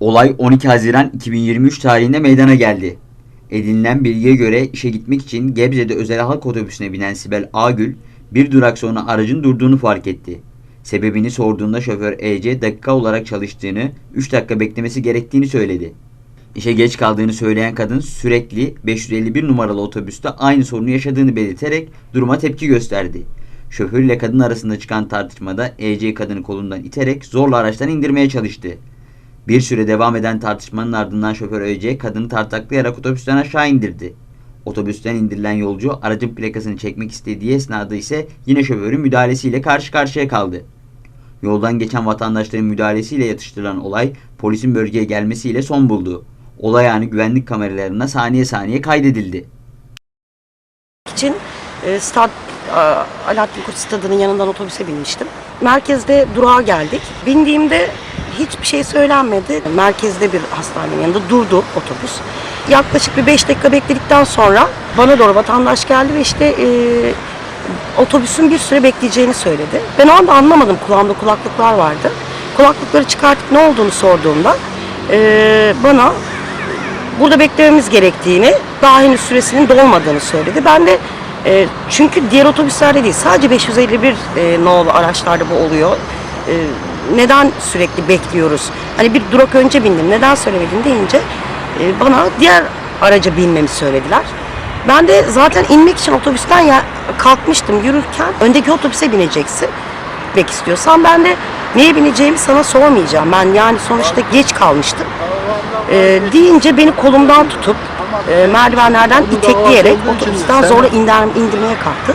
Olay 12 Haziran 2023 tarihinde meydana geldi. Edinilen bilgiye göre işe gitmek için Gebze'de özel halk otobüsüne binen Sibel Agül bir durak sonra aracın durduğunu fark etti. Sebebini sorduğunda şoför EC dakika olarak çalıştığını, 3 dakika beklemesi gerektiğini söyledi. İşe geç kaldığını söyleyen kadın sürekli 551 numaralı otobüste aynı sorunu yaşadığını belirterek duruma tepki gösterdi. Şoför ile kadın arasında çıkan tartışmada EC kadını kolundan iterek zorla araçtan indirmeye çalıştı. Bir süre devam eden tartışmanın ardından şoför EC kadını tartaklayarak otobüsten aşağı indirdi. Otobüsten indirilen yolcu aracın plakasını çekmek istediği esnada ise yine şoförün müdahalesiyle karşı karşıya kaldı. Yoldan geçen vatandaşların müdahalesiyle yatıştırılan olay polisin bölgeye gelmesiyle son buldu. Olay anı güvenlik kameralarına saniye saniye kaydedildi. için e, stad e, Alaaddin Koç Stadı'nın yanından otobüse binmiştim. Merkezde durağa geldik. Bindiğimde hiçbir şey söylenmedi. Merkezde bir hastanenin yanında durdu otobüs. Yaklaşık bir 5 dakika bekledikten sonra bana doğru vatandaş geldi ve işte e, otobüsün bir süre bekleyeceğini söyledi. Ben o anda anlamadım. Kulağımda kulaklıklar vardı. Kulaklıkları çıkartıp ne olduğunu sorduğumda e, bana burada beklememiz gerektiğini, daha henüz süresinin dolmadığını söyledi. Ben de e, çünkü diğer otobüslerde değil, sadece 551 e, nolu araçlarda bu oluyor. E, neden sürekli bekliyoruz? Hani bir durak önce bindim, neden söylemedin deyince e, bana diğer araca binmemi söylediler. Ben de zaten inmek için otobüsten ya, kalkmıştım yürürken öndeki otobüse bineceksin gitmek istiyorsan ben de neye bineceğimi sana sormayacağım. Ben yani sonuçta geç kalmıştım. Ee, deyince beni kolumdan tutup e, merdivenlerden itekleyerek otobüsten zorla indir, indirmeye kalktı.